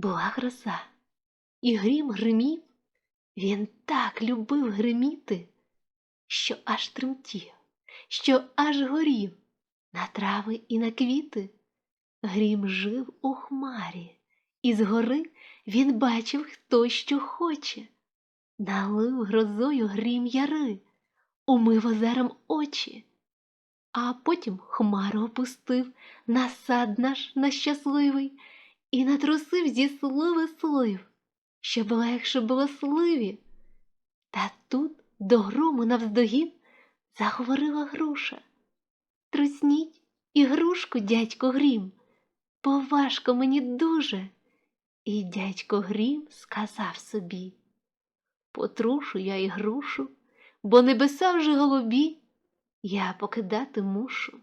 була гроза, і грім гримів. Він так любив гриміти, що аж тремтів, що аж горів на трави і на квіти. Грім жив у хмарі, і згори він бачив, хто що хоче. Налив грозою грім яри, умив озером очі, а потім хмару опустив на сад наш нещасливий і натрусив зі сливи слив, щоб легше було сливі. Та тут до грому навздогін заговорила груша. Трусніть ігрушку, дядько Грім, бо важко мені дуже. І дядько Грім сказав собі Потрушу я ігрушу, бо небеса вже голубі, я покидати мушу.